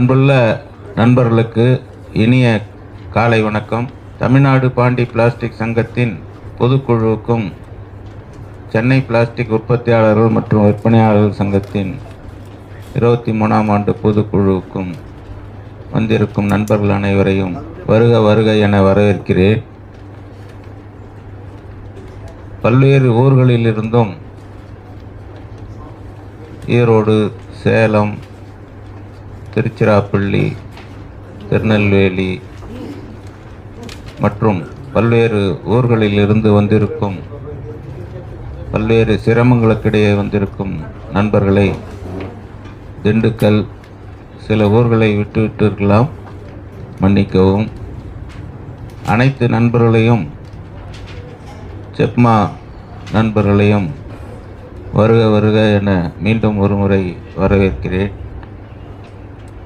அன்புள்ள நண்பர்களுக்கு இனிய காலை வணக்கம். தமிழ்நாடு பாண்டி பிளாஸ்டிக் சங்கத்தின் பொதுக்குழுவுக்கும் சென்னை பிளாஸ்டிக் உற்பத்தியாளர்கள் மற்றும் விற்பனையாளர்கள் சங்கத்தின் இருபத்தி மூணாம் ஆண்டு பொதுக்குழுவுக்கும் வந்திருக்கும் நண்பர்கள் அனைவரையும் வருக வருக என வரவேற்கிறேன். பல்வேறு ஊர்களிலிருந்தும் ஈரோடு சேலம் திருச்சிராப்பள்ளி திருநெல்வேலி மற்றும் பல்வேறு ஊர்களிலிருந்து வந்திருக்கும் பல்வேறு சிரமங்களுக்கிடையே வந்திருக்கும் நண்பர்களை திண்டுக்கல் சில ஊர்களை விட்டுவிட்டு இருக்கலாம் மன்னிக்கவும். அனைத்து நண்பர்களையும் செப்மா நண்பர்களையும் வருக வருக என மீண்டும் ஒரு முறை வரவேற்கிறேன்.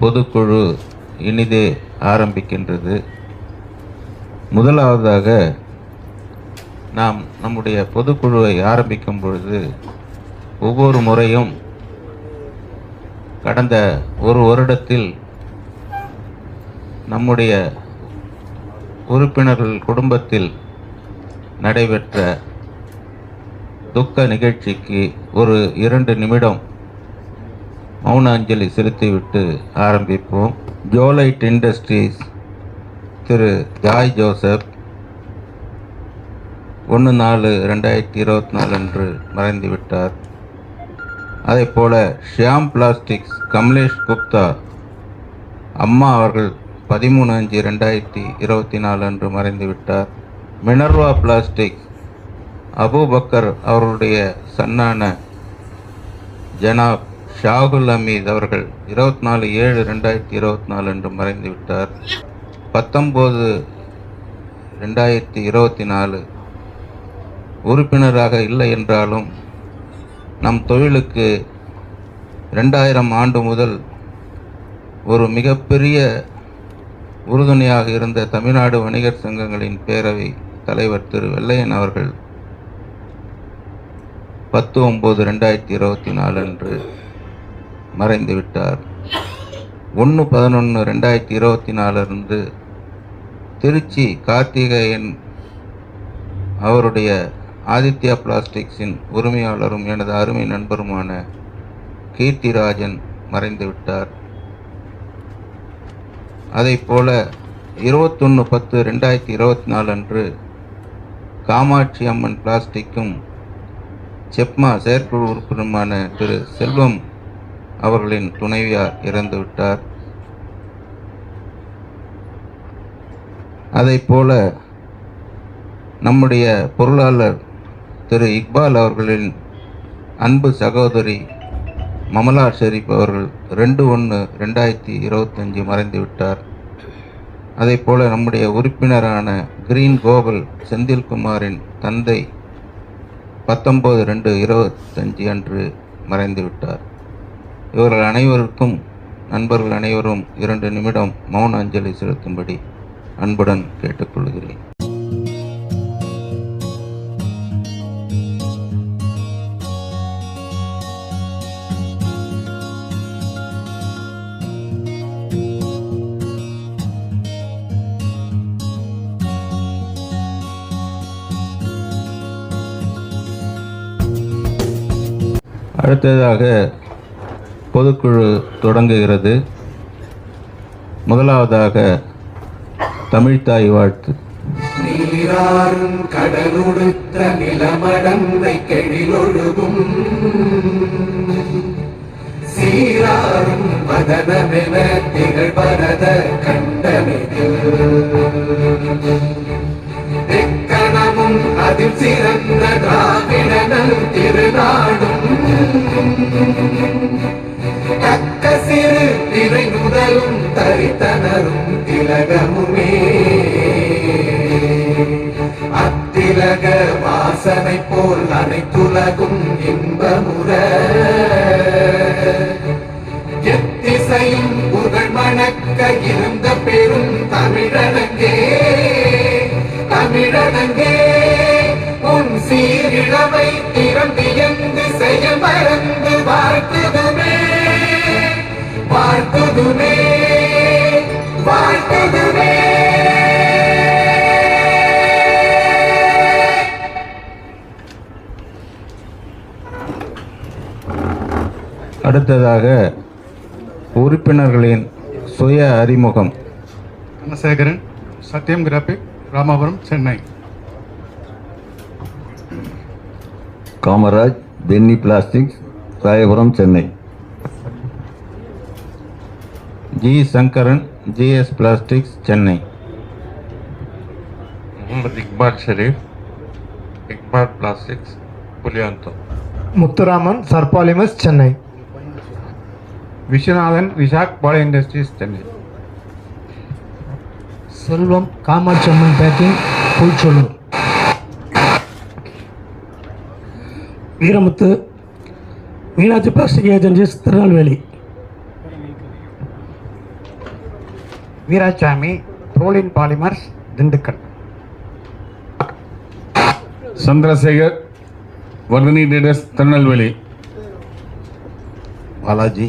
பொதுக்குழு இனிதே ஆரம்பிக்கின்றது. முதலாவதாக நாம் நம்முடைய பொதுக்குழுவை ஆரம்பிக்கும் பொழுது ஒவ்வொரு முறையும் கடந்த ஒரு வருடத்தில் நம்முடைய உறுப்பினர்கள் குடும்பத்தில் நடைபெற்ற துக்க நிகழ்ச்சிக்கு ஒரு இரண்டு நிமிடம் மௌனாஞ்சலி செலுத்திவிட்டு ஆரம்பிப்போம். ஜோலைட் இண்டஸ்ட்ரீஸ் திரு ஜாய் ஜோசப் ஒன்று நாலு ரெண்டாயிரத்தி இருபத்தி நாலு அன்று மறைந்து விட்டார். அதே போல் ஷியாம் பிளாஸ்டிக்ஸ் கமலேஷ் குப்தா அம்மா அவர்கள் பதிமூணு அஞ்சு ரெண்டாயிரத்தி இருபத்தி நாலு அன்று மறைந்து விட்டார். மினர்வா பிளாஸ்டிக் அபூபக்கர் அவர்களுடைய சன்னான ஜனாப் ஷாகுல் அமீத் அவர்கள் இருபத்தி நாலு ஏழு ரெண்டாயிரத்தி இருபத்தி நாலு என்று மறைந்து விட்டார். பத்தொம்போது ரெண்டாயிரத்தி இருபத்தி நாலு உறுப்பினராக இல்லை என்றாலும் நம் தொழிலுக்கு ரெண்டாயிரம் ஆண்டு முதல் ஒரு மிகப்பெரிய உறுதுணையாக இருந்த தமிழ்நாடு வணிகர் சங்கங்களின் பேரவை தலைவர் திரு வெள்ளையன் அவர்கள் பத்து ஒம்பது ரெண்டாயிரத்தி இருபத்தி நாலு அன்று மறைந்து விட்டார் ஒன்று பதினொன்று ரெண்டாயிரத்தி இருபத்தி நாலுலேருந்து திருச்சி கார்த்திகேயன் அவருடைய ஆதித்யா பிளாஸ்டிக்ஸின் உரிமையாளரும் எனது அருமை நண்பருமான கீர்த்திராஜன் மறைந்துவிட்டார். அதை அதைப் போல இருபத்தொன்று பத்து ரெண்டாயிரத்தி இருபத்தி நாலு அன்று காமாட்சி அம்மன் பிளாஸ்டிக்கும் செப்மா செயற்குழு உறுப்பினருமான திரு செல்வம் அவர்களின் துணைவியார் இறந்துவிட்டார் அதை போல நம்முடைய பொருளாளர் திரு இக்பால் அவர்களின் அன்பு சகோதரி மமலா ஷெரீப் அவர்கள் ரெண்டு ஒன்று ரெண்டாயிரத்தி இருபத்தஞ்சு மறைந்து விட்டார். அதே போல நம்முடைய உறுப்பினரான கிரீன் கோகுல் செந்தில்குமாரின் தந்தை பத்தொம்போது ரெண்டு இருபத்தஞ்சு அன்று மறைந்துவிட்டார் இவர்கள் அனைவருக்கும் நண்பர்கள் அனைவரும் இரண்டு நிமிடம் மௌன அஞ்சலி செலுத்தும்படி அன்புடன் கேட்டுக்கொள்கிறேன். அடுத்ததாக பொதுக்குழு தொடங்குகிறது. முதலாவதாக தமிழ்தாய் வாழ்த்து. நீராறும் கடலுடுத்த நிலமடந்தை கெழிலொழுகும். சீராறும் மதனமென திகழ்பரத கண்டமிதில் தெக்கணமும் அதில் சிறந்த திராவிடனல் திருநாடும். தக்க சிறு திரை முதலும் தரித்தனரும் திலகமுமே. அத்திலக வாசனை போல் அனைத்துலகும் இன்பமுற. எத்திசையும் புகழ் மணக்க இருந்த பெரும் தமிழனங்கே தமிழனங்கே. அடுத்ததாக உறுப்பினர்களின் சுய அறிமுகம். Dhanasekaran Sathyam graphic Ramapuram Chennai. Kamaraj Benny plastics Royapuram Chennai. G. Sankaran GS plastics Chennai. Mohammed Iqbal Sharif Iqbal plastics Puliyantham. Muthuraman சர்பாலிமஸ் Chennai. Viswanathan Visak Bala industries Chennai Selvam Kamakshi Amman packing புல்சொல்லூர் வீரமுத்து மீனாட்சி பிளாஸ்டிக் ஏஜென்சிஸ் திருநெல்வேலி வீராசாமி ரோலின் polymers Dindigul Chandrasekar Vardhini டேடஸ் Tirunelveli Balaji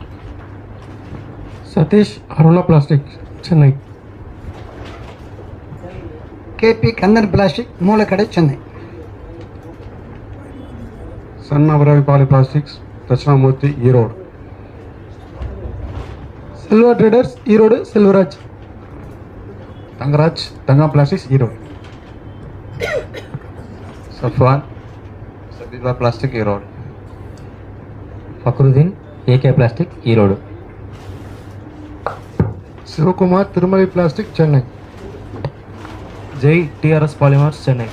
Satish Aruna plastic Chennai KP Kandan plastic Moolakadai Chennai Sun அபராவி poly plastics Dakshinamurthy Erode Selva traders Erode Selvaraj Thangaraj Thanga plastics Erode Safwan Sabeeba plastic Erode Fakruddin AK plastic Erode Sivakumar Tirumalai plastic Chennai Jai TRS polymers Chennai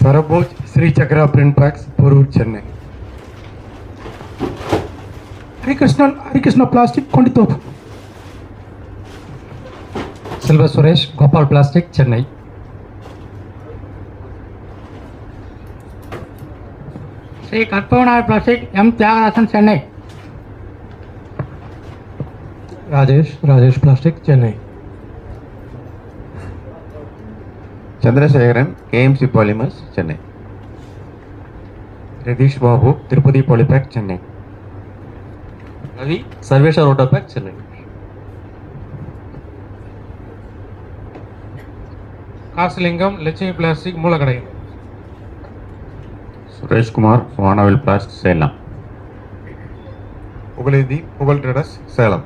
Sarabhoj Shri Chakra print packs Porur Chennai Harikrishnan Harikrishna plastic Kondithoppu Selva Suresh Gopal plastic Chennai Shri Karpavanar plastic M Thiyagarajan Chennai Rajesh Rajesh plastic Chennai Chandrasekaran KMC polymers Chennai Ratheesh Babu Tirupati polypack Chennai Ravi Sarvesha rotopack Chennai Kasilingam Lakshmi plastic Moolakadai Sureshkumar Vanavil plast Salem Pugazhendhi Pugazh traders Salem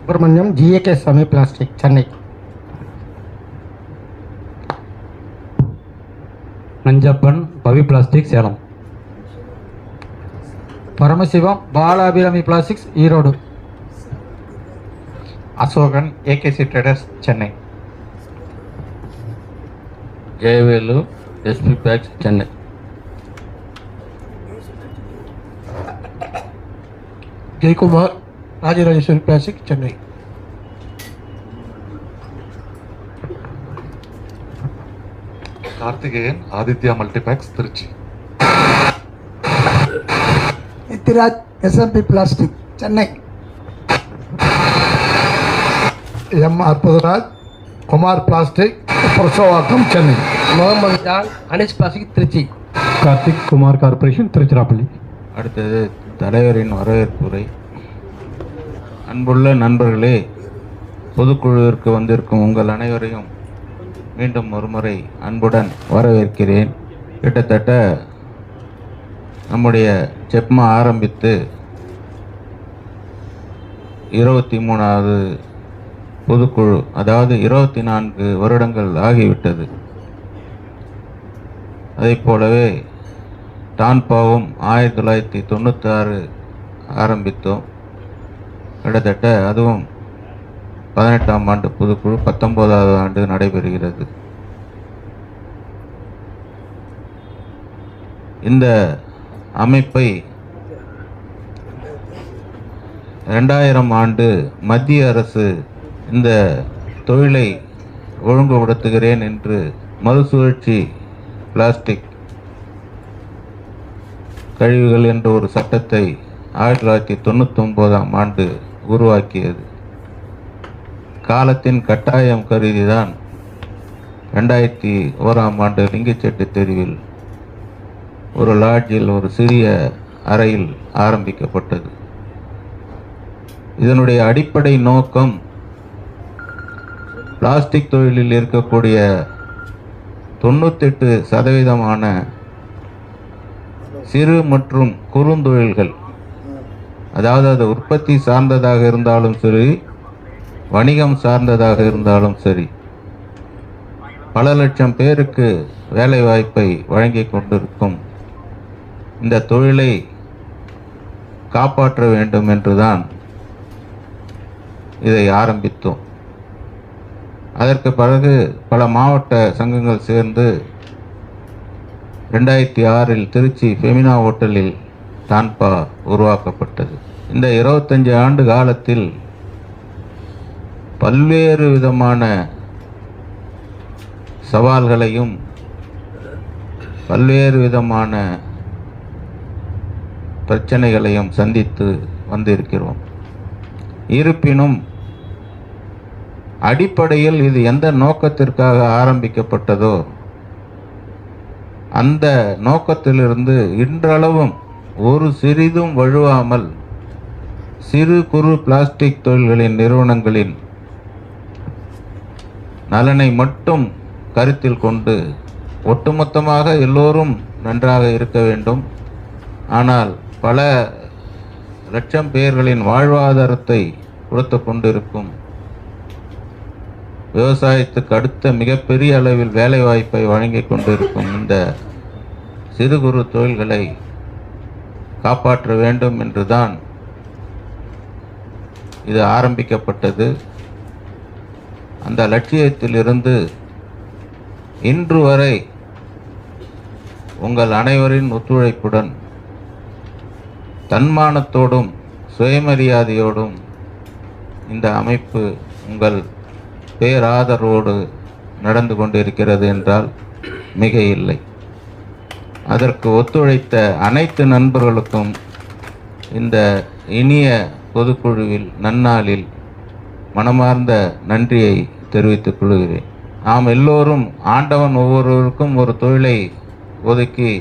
Subramaniam GAK Sami plastic Chennai Nanjappan Pavi plastic Salem Paramasivam Balabirami plastics Erode Asokan AKC traders Chennai Jayavelu SP packs Chennai Jayakumar Rajarajeswari plastic Chennai Karthikeyan Aditya multipacks Trichy Nithiraj SMP plastic Chennai M Arputharaj Kumar plastic Purasawalkam Chennai Mohammed John Anis plastic Trichy Karthik Kumar corporation Tiruchirappalli அடுத்தது தலைவரின் வரவேற்புரை. அன்புள்ள நண்பர்களே பொதுக்குழுவிற்கு வந்திருக்கும் உங்கள் அனைவரையும் மீண்டும் ஒருமுறை அன்புடன் வரவேற்கிறேன். கிட்டத்தட்ட நம்முடைய செப்மா ஆரம்பித்து இருபத்தி மூணாவது பொதுக்குழு அதாவது இருபத்தி நான்கு வருடங்கள் ஆகிவிட்டது. அதைப் போலவே டான்பாவும் ஆயிரத்தி தொள்ளாயிரத்தி தொண்ணூற்றி ஆறு ஆரம்பித்தோம். கிட்டத்தட்ட அதுவும் பதினெட்டாம் ஆண்டு பொதுக்குழு பத்தொன்பதாவது ஆண்டு நடைபெறுகிறது. இந்த அமைப்பை ரெண்டாயிரம் ஆண்டு மத்திய அரசு இந்த தொழிலை ஒழுங்குபடுத்துகிறேன் என்று மறுசுழற்சி பிளாஸ்டிக் கழிவுகள் என்ற ஒரு சட்டத்தை ஆயிரத்தி தொள்ளாயிரத்தி தொண்ணூற்றி ஒன்பதாம் ஆண்டு உருவாக்கியது. காலத்தின் கட்டாயம் கருதிதான் ரெண்டாயிரத்தி ஓராம் ஆண்டு லிங்கச்செட்டு தெருவில் ஒரு லாட்ஜில் ஒரு சிறிய அறையில் ஆரம்பிக்கப்பட்டது. இதனுடைய அடிப்படை நோக்கம் பிளாஸ்டிக் தொழிலில் இருக்கக்கூடிய தொண்ணூத்தெட்டு சதவீதமான சிறு மற்றும் குறுந்தொழில்கள். அதாவது அது உற்பத்தி சார்ந்ததாக இருந்தாலும் சரி வணிகம் சார்ந்ததாக இருந்தாலும் சரி பல லட்சம் பேருக்கு வேலை வாய்ப்பை வழங்கி கொண்டிருக்கும் இந்த தொழிலை காப்பாற்ற வேண்டும் என்றுதான் இதை ஆரம்பித்தோம். அதற்கு பிறகு பல மாவட்ட சங்கங்கள் சேர்ந்து ரெண்டாயிரத்தி ஆறில் திருச்சி ஃபெமினா ஹோட்டலில் தான்பா உருவாக்கப்பட்டது. இந்த இருபத்தஞ்சு ஆண்டு காலத்தில் பல்வேறு விதமான சவால்களையும் பல்வேறு விதமான பிரச்சனைகளையும் சந்தித்து வந்திருக்கிறோம். இருப்பினும் அடிப்படையில் இது எந்த நோக்கத்திற்காக ஆரம்பிக்கப்பட்டதோ அந்த நோக்கத்திலிருந்து இன்றளவும் ஒரு சிறிதும் வழுவாமல் சிறு குறு பிளாஸ்டிக் தொழில்களின் நிறுவனங்களின் நலனை மட்டும் கருத்தில் கொண்டு ஒட்டுமொத்தமாக எல்லோரும் நன்றாக இருக்க வேண்டும். ஆனால் பல லட்சம் பேர்களின் வாழ்வாதாரத்தை கொடுத்து கொண்டிருக்கும் விவசாயத்துக்கு அடுத்த மிகப்பெரிய அளவில் வேலைவாய்ப்பை வழங்கி கொண்டிருக்கும் இந்த சிறு குறு தொழில்களை காப்பாற்ற வேண்டும் என்றுதான் இது ஆரம்பிக்கப்பட்டது. அந்த லட்சியத்திலிருந்து இன்று வரை உங்கள் அனைவரின் ஒத்துழைப்புடன் தன்மானத்தோடும் சுயமரியாதையோடும் இந்த அமைப்பு உங்கள் பேராதரவோடு நடந்து கொண்டிருக்கிறது என்றால் மிக இல்லை அதற்கு ஒத்துழைத்த அனைத்து நண்பர்களுக்கும் இந்த இனிய பொதுக்குழுவில் நன்னாளில் மனமார்ந்த நன்றியை தெரிவித்துக் கொள்கிறேன். நாம் எல்லோரும் ஆண்டவன் ஒவ்வொருவருக்கும் ஒரு தொழிலை ஒதுக்கி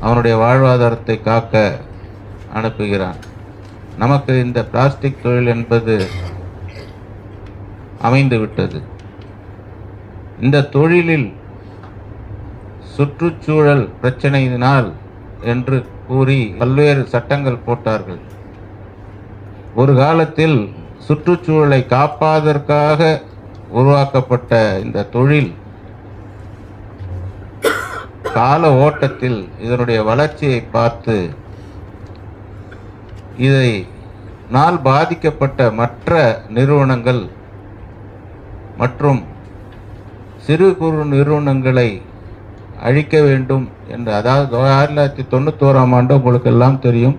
அவனுடைய வாழ்வாதாரத்தை காக்க அனுப்புகிறான். நமக்கு இந்த பிளாஸ்டிக் தொழில் என்பது அமைந்து விட்டது இந்த தொழிலில் சுற்றுச்சூழல் பிரச்சனையினால் என்று கூறி பல்வேறு சட்டங்கள் போட்டார்கள். ஒரு காலத்தில் சுற்றுச்சூழலை காப்பதற்காக உருவாக்கப்பட்ட இந்த தொழில் கால ஓட்டத்தில் இதனுடைய வளர்ச்சியை பார்த்து இதை நாள் பாதிக்கப்பட்ட மற்ற நிறுவனங்கள் மற்றும் சிறு குறு நிறுவனங்களை அழிக்க வேண்டும் என்று. அதாவது ஆயிரத்தி தொள்ளாயிரத்தி தொண்ணூத்தோராம் ஆண்டு உங்களுக்கு எல்லாம் தெரியும்.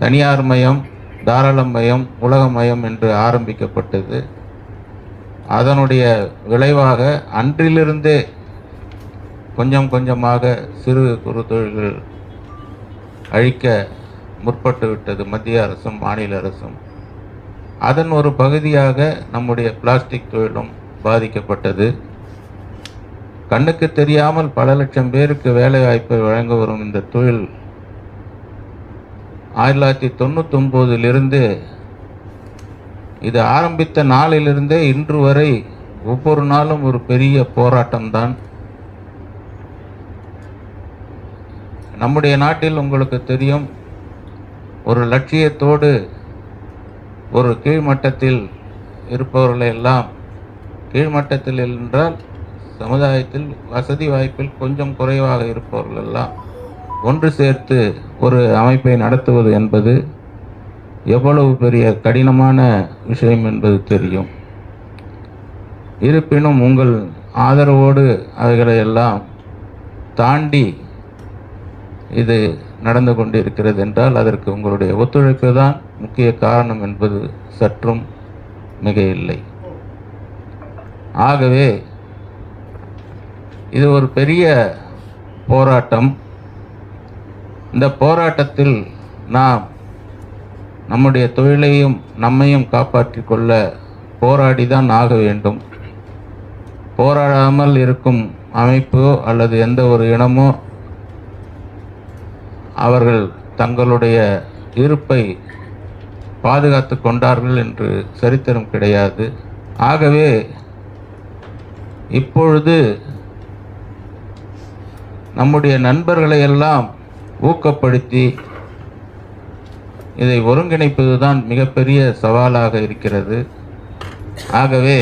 தனியார் மயம் தாராள மயம் உலக மயம் என்று ஆரம்பிக்கப்பட்டது. அதனுடைய விளைவாக அன்றிலிருந்தே கொஞ்சம் கொஞ்சமாக சிறு குறு தொழில்கள் அழிக்க முற்பட்டு விட்டது மத்திய அரசும் மாநில அரசும். அதன் ஒரு பகுதியாக நம்முடைய பிளாஸ்டிக் தொழிலும் பாதிக்கப்பட்டது. கண்ணுக்கு தெரியாமல் பல லட்சம் பேருக்கு வேலை வாய்ப்பை வழங்க வரும் இந்த தொழில். ஆயிரத்தி தொள்ளாயிரத்தி தொண்ணூத்தொம்போதிலிருந்து இது ஆரம்பித்த நாளிலிருந்தே இன்று வரை ஒவ்வொரு நாளும் ஒரு பெரிய போராட்டம்தான். நம்முடைய நாட்டில் உங்களுக்கு தெரியும் ஒரு லட்சியத்தோடு ஒரு கீழ்மட்டத்தில் இருப்பவர்களை எல்லாம் கீழ்மட்டத்தில் என்றால் சமுதாயத்தில் வசதி வாய்ப்பில் கொஞ்சம் குறைவாக இருப்பவர்கள் எல்லாம் ஒன்று சேர்த்து ஒரு அமைப்பை நடத்துவது என்பது எவ்வளவு பெரிய கடினமான விஷயம் என்பது தெரியும். இருப்பினும் உங்கள் ஆதரவோடு அவைகளை எல்லாம் தாண்டி இது நடந்து கொண்டிருக்கிறது என்றால் அதற்கு உங்களுடைய ஒத்துழைப்பு தான் முக்கிய காரணம் என்பது சற்றும் மிக இல்லை ஆகவே இது ஒரு பெரிய போராட்டம். இந்த போராட்டத்தில் நாம் நம்முடைய தொழிலையும் நம்மையும் காப்பாற்றிக் கொள்ள போராடி தான் ஆக வேண்டும். போராடாமல் இருக்கும் அமைப்போ அல்லது எந்த ஒரு இனமோ அவர்கள் தங்களுடைய இருப்பை பாதுகாத்து கொண்டார்கள் என்று சரித்திரம் கிடையாது. ஆகவே இப்பொழுது நம்முடைய நண்பர்களை எல்லாம் ஊக்கப்படுத்தி இதை ஒருங்கிணைப்பது தான் மிகப்பெரிய சவாலாக இருக்கிறது. ஆகவே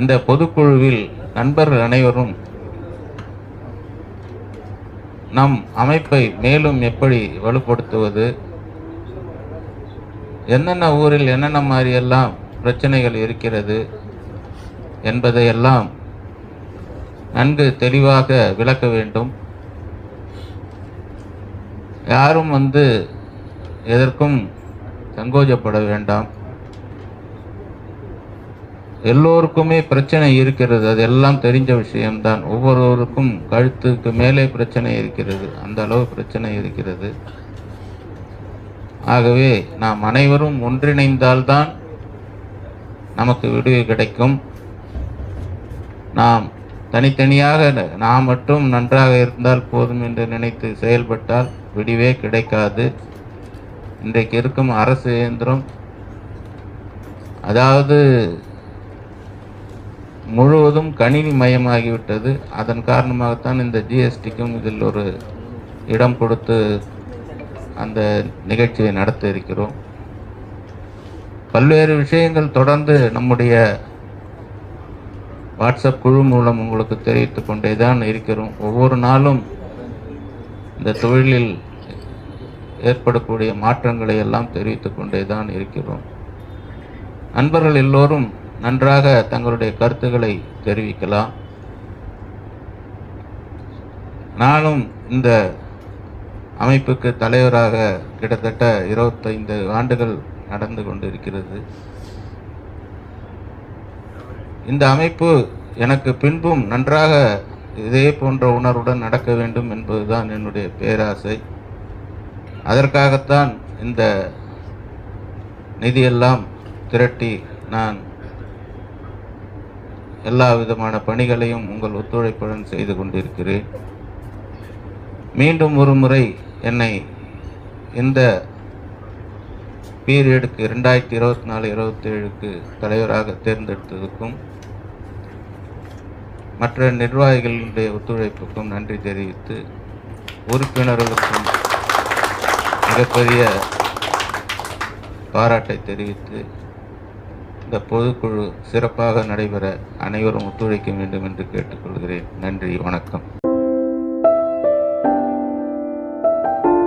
இந்த பொதுக்குழுவில் நண்பர்கள் அனைவரும் நம் அமைப்பை மேலும் எப்படி வலுப்படுத்துவது என்னென்ன ஊரில் என்னென்ன மாதிரியெல்லாம் பிரச்சனைகள் இருக்கிறது என்பதையெல்லாம் நன்கு தெளிவாக விளக்க வேண்டும். யாரும் வந்து எதற்கும் சங்கோஜப்பட வேண்டாம். எல்லோருக்குமே பிரச்சனை இருக்கிறது. அது எல்லாம் தெரிஞ்ச விஷயம்தான். ஒவ்வொருவருக்கும் கழுத்துக்கு மேலே பிரச்சனை இருக்கிறது. அந்த அளவு பிரச்சனை இருக்கிறது. ஆகவே நாம் அனைவரும் ஒன்றிணைந்தால்தான் நமக்கு விடுவி கிடைக்கும். நாம் தனித்தனியாக நாம் மட்டும் நன்றாக இருந்தால் போதும் என்று நினைத்து செயல்பட்டால் விடிவே கிடைக்காது. இன்றைக்கு இருக்கும் அரசு இயந்திரம் அதாவது முழுவதும் கணினி மயமாகிவிட்டது. அதன் காரணமாகத்தான் இந்த ஜிஎஸ்டிக்கும் இதில் ஒரு இடம் கொடுத்து அந்த நிகழ்ச்சியை நடத்த இருக்கிறோம். பல்வேறு விஷயங்கள் தொடர்ந்து நம்முடைய வாட்ஸ்அப் குழு மூலம் உங்களுக்கு தெரிவித்து கொண்டே தான் இருக்கிறோம். ஒவ்வொரு நாளும் இந்த தொழிலில் ஏற்படக்கூடிய மாற்றங்களை எல்லாம் தெரிவித்து கொண்டே தான் இருக்கிறோம். நண்பர்கள் எல்லோரும் நன்றாக தங்களுடைய கருத்துக்களை தெரிவிக்கலாம். நானும் இந்த அமைப்புக்கு தலைவராக கிட்டத்தட்ட இருபத்தைந்து ஆண்டுகள் நடந்து கொண்டிருக்கிறது. இந்த அமைப்பு எனக்கு பின்பும் நன்றாக இதே போன்ற உணர்வுடன் நடக்க வேண்டும் என்பதுதான் என்னுடைய பேராசை. அதற்காகத்தான் இந்த நிதியெல்லாம் திரட்டி நான் எல்லா விதமான பணிகளையும் உங்கள் ஒத்துழைப்புடன் செய்து கொண்டிருக்கிறேன். மீண்டும் ஒரு முறை என்னை இந்த பீரியடுக்கு ரெண்டாயிரத்தி இருபத்தி நாலு இருபத்தேழுக்கு தலைவராக தேர்ந்தெடுத்ததுக்கும் மற்ற நிர்வாகிகளுடைய ஒத்துழைப்புக்கும் நன்றி தெரிவித்து உறுப்பினர்களுக்கும் மிகப்பெரிய பாராட்டை தெரிவித்து இந்த பொதுக்குழு சிறப்பாக நடைபெற அனைவரும் ஒத்துழைக்க வேண்டும் என்று கேட்டுக்கொள்கிறேன். நன்றி வணக்கம்.